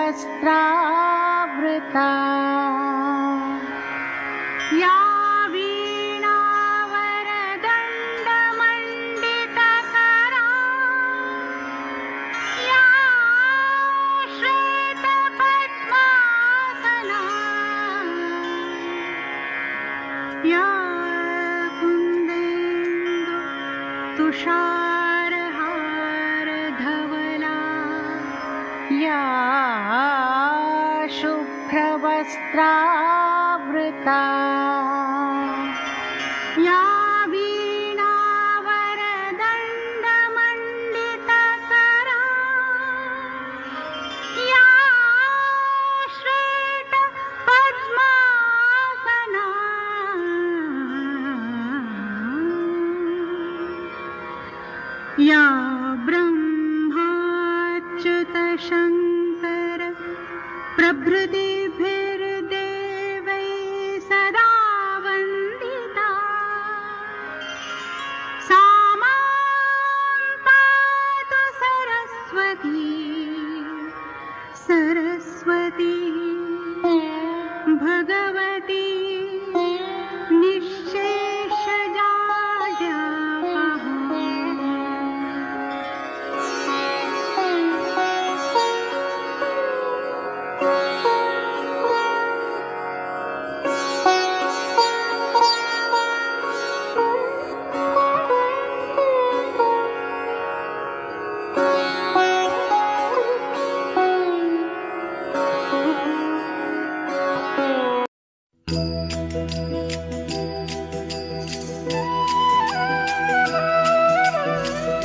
वस्त्रावृता। या वीणावरदण्ड या श्रुतपद्मातना या कुन्देन्द तुषार प्रभृतिभिर्देवै सदा वन्दिता। सा पातु सरस्वती सरस्वती भगवती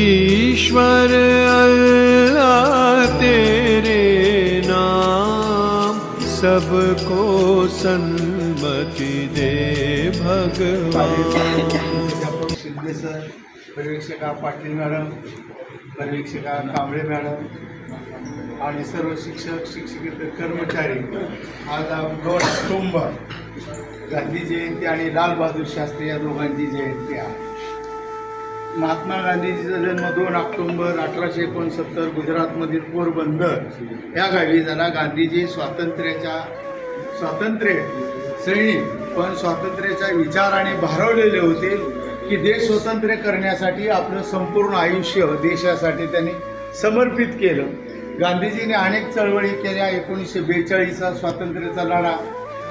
ईश्वर अल्लाह तेरे नाम सबको सन्मति दे भगवान पर्यवेक्षिका पाटील मॅडम पर्यवेक्षिका कांबळे मॅडम आणि सर्व शिक्षक शिक्षकेतर कर्मचारी आज दोन ऑक्टोंबर गांधी जयंती आणि लालबहादूर शास्त्री या दोघांची जयंती आहे. महात्मा गांधीजीचा जन्म दोन ऑक्टोंबर अठराशे एकोणसत्तर गुजरातमधील पोरबंदर या गावी झाला. गांधीजी स्वातंत्र्याच्या स्वातंत्र्य सैनिक पण स्वातंत्र्याच्या विचाराने भारवलेले होते. की देश स्वतंत्र करण्यासाठी आपलं संपूर्ण आयुष्य देशासाठी त्यांनी समर्पित केलं. गांधीजीने अनेक चळवळी केल्या. एकोणीसशे बेचाळीसचा स्वातंत्र्याचा लढा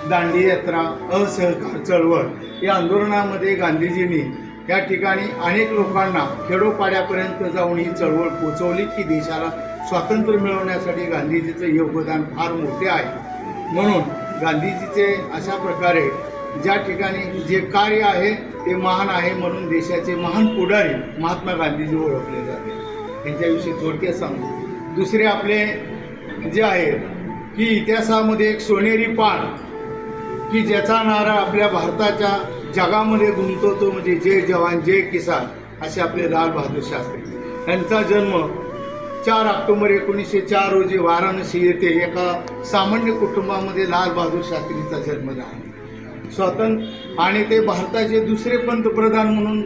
दांडी यात्रा असहकार चळवळ या आंदोलनामध्ये गांधीजींनी या ठिकाणी अनेक लोकांना खेडोपाड्यापर्यंत जाऊन ही चळवळ पोचवली की देशाला स्वातंत्र्य मिळवण्यासाठी गांधीजीचं योगदान फार मोठे आहे. म्हणून गांधीजीचे अशा प्रकारे ज्या ठिकाणी जे कार्य आहे ते महान आहे म्हणून देशाचे महान पुढारी महात्मा गांधीजी ओळखले जाते. त्यांच्याविषयी थोडक्यात सांगू. दुसरे आपले जे आहेत की इतिहासामध्ये एक सोनेरी पान की ज्याचा नारा आपल्या भारताच्या जगामध्ये गुंतवतो म्हणजे जय जवान जय किसान असे आपले लाल बहादूर शास्त्री. यांचा जन्म चार ऑक्टोबर एकोणीसशे चार रोजी वाराणसी येथे एका सामान्य कुटुंबामध्ये लाल बहादूर शास्त्रीचा जन्म झाला. स्वातंत्र्य आणि ते भारताचे दुसरे पंतप्रधान म्हणून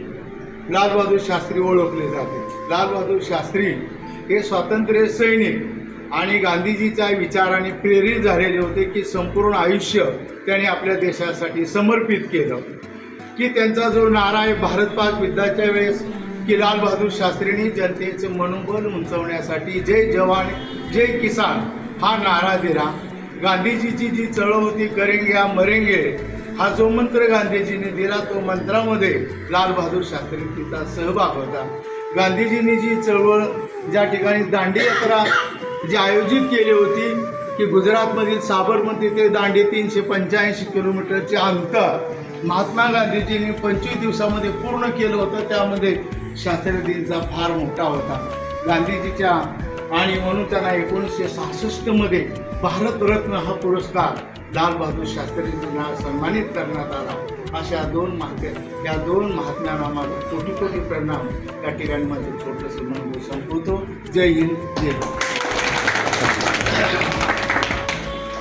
लालबहादूर शास्त्री ओळखले जाते. लालबहादूर शास्त्री हे स्वातंत्र्य सैनिक आणि गांधीजीच्या विचाराने प्रेरित झालेले होते की संपूर्ण आयुष्य त्यांनी आपल्या देशासाठी समर्पित केलं. की त्यांचा जो नारा आहे भारत पाक युद्धाच्या वेळेस की लालबहादूर शास्त्रींनी जनतेचं मनोबल उंचवण्यासाठी जय जवान जय किसान हा नारा दिला. गांधीजीची जी चळवळ होती करेंगे या मरेंगे हा जो मंत्र गांधीजींनी दिला तो मंत्रामध्ये लालबहादूर शास्त्रींचा सहभाग होता. गांधीजींनी जी चळवळ ज्या ठिकाणी दांडी यात्रा जी आयोजित केली होती की गुजरातमधील साबरमती ते दांडी तीनशे पंच्याऐंशी किलोमीटरचे अंतर महात्मा गांधीजींनी पंचवीस दिवसामध्ये पूर्ण केलं होतं त्यामध्ये शास्त्रीजींचा फार मोठा होता. गांधीजीच्या आणि म्हणून त्यांना एकोणीसशे सहासष्टमध्ये भारतरत्न हा पुरस्कार लालबहादूर शास्त्रीजींना सन्मानित करण्यात आला. अशा दोन महात्या या दोन महात्म्यांना माझा कोटी कोटी परिणाम या ठिकाणी माझं छोटंसं म्हणून संपवतो. जय हिंद जय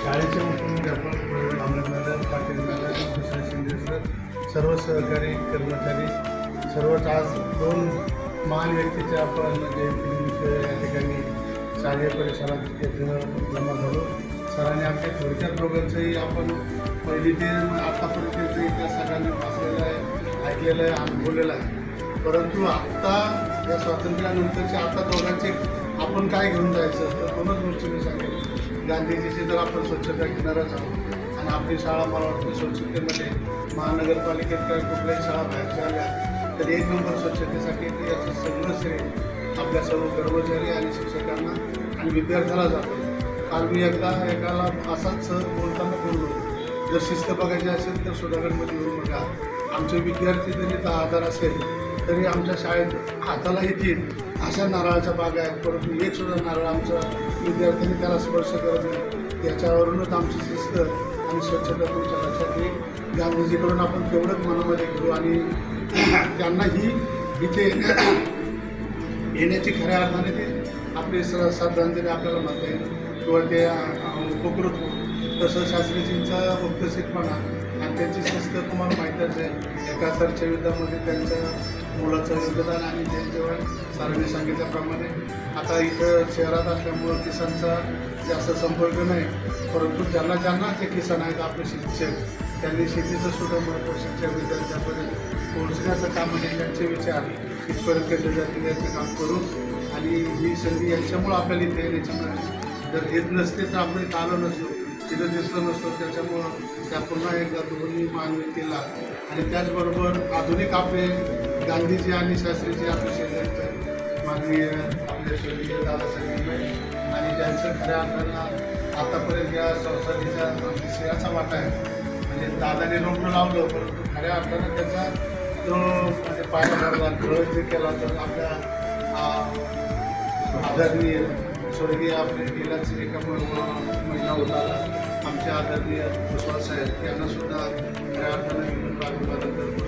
शाळेचे मुख्यध्यापक अमृतनगर पाटील दुसरे शिंदे सर सर्व सहकारी कर्मचारी सर्वच आज दोन महान व्यक्तीचे आपण जयंती या ठिकाणी शालेय परिसरात येथं जमा झालो सरांनी आपल्या थोडक्यात दोघांचंही आपण पहिली ते आतापर्यंत इतिहास सगळ्यांनी वाचलेला आहे ऐकलेलं आहे अनुभवलेलं आहे. परंतु आत्ता या स्वातंत्र्यानंतरच्या आता दोघांचे आपण काय घेऊन जायचं तर दोनच गोष्टी मी सांगेन. गांधीजीची जर आपण स्वच्छता घेणारच आहोत आणि आपली शाळा मला वाटतं स्वच्छतेमध्ये महानगरपालिकेत काय कुठल्याही शाळा बाहेर आल्या तर एक नंबर स्वच्छतेसाठी याचं सगळं श्रेय आपल्या सर्व कर्मचारी आणि शिक्षकांना आणि विद्यार्थ्याला जातो. काल मी एकदा एकाला असाच सहज बोलताना बोललो. जर शिस्त बघायची असेल तर सुधागडमध्ये येऊन बघा. आमचे विद्यार्थी जरी दहा हजार असेल तरी आमच्या शाळेत हाताला येतील अशा नारळाच्या बागा आहेत. परंतु एक सुद्धा नारळ आमचा विद्यार्थ्यांनी त्याला स्पर्श करत नाही. याच्यावरूनच आमची शिस्त आणि स्वच्छता तुमच्या लक्षात येईल. गांधीजीकडून आपण तेवढंच मनामध्ये घेऊ आणि त्यांना ही इथे येण्याची खऱ्या अर्थाने ते आपली स श्रद्धांजली आपल्याला म्हणता. येईल किंवा ते उपकृत होईल तसं शास्त्रीजींचा मुक्तशीरपणा आणि त्यांची शिस्त तुम्हाला माहीतच आहे एकाहत्तरच्या युद्धामध्ये त्यांच्या मुलाचं योगदान आणि त्यांच्यावर सरांनी सांगितल्याप्रमाणे आता इथं शहरात असल्यामुळं किसानचा जास्त संपर्क नाही. परंतु ज्यांना ज्यांना ते किसान आहेत आपले शिक्षक त्यांनी शेतीचं सुद्धा महत्त्व शिक्षक विद्यार्थ्यांपर्यंत पोहोचण्याचं काम म्हणजे त्यांचे विचार इथपर्यंत केले जातील याचं काम करू. आणि ही संधी याच्यामुळं आपल्याला इथे येण्याची मिळाली जर येत नसते तर आपण इथं आलो नसतो. तिथं दिसलं नसतो त्याच्यामुळं त्या पुन्हा एकदा दोन्ही मानवी केला. आणि त्याचबरोबर आधुनिक आपले गांधीजी आणि शास्त्रीजी आपले शेजारचे माननीय आपले स्वर्गीय दादासाहेब आणि ज्यांचं खऱ्या अर्थानं आतापर्यंत या संसदेच्या विषयाचा वाटा आहे. म्हणजे दादाने रोपं लावलं परंतु खऱ्या अर्थानं त्याचा म्हणजे पाया भरला खरं जे केला तर आपल्या आदरणीय स्वर्गीय आपले गेल्याच एका म- महिना होता आमच्या आदरणीय विश्वास आहेत यांना सुद्धा खऱ्या अर्थानं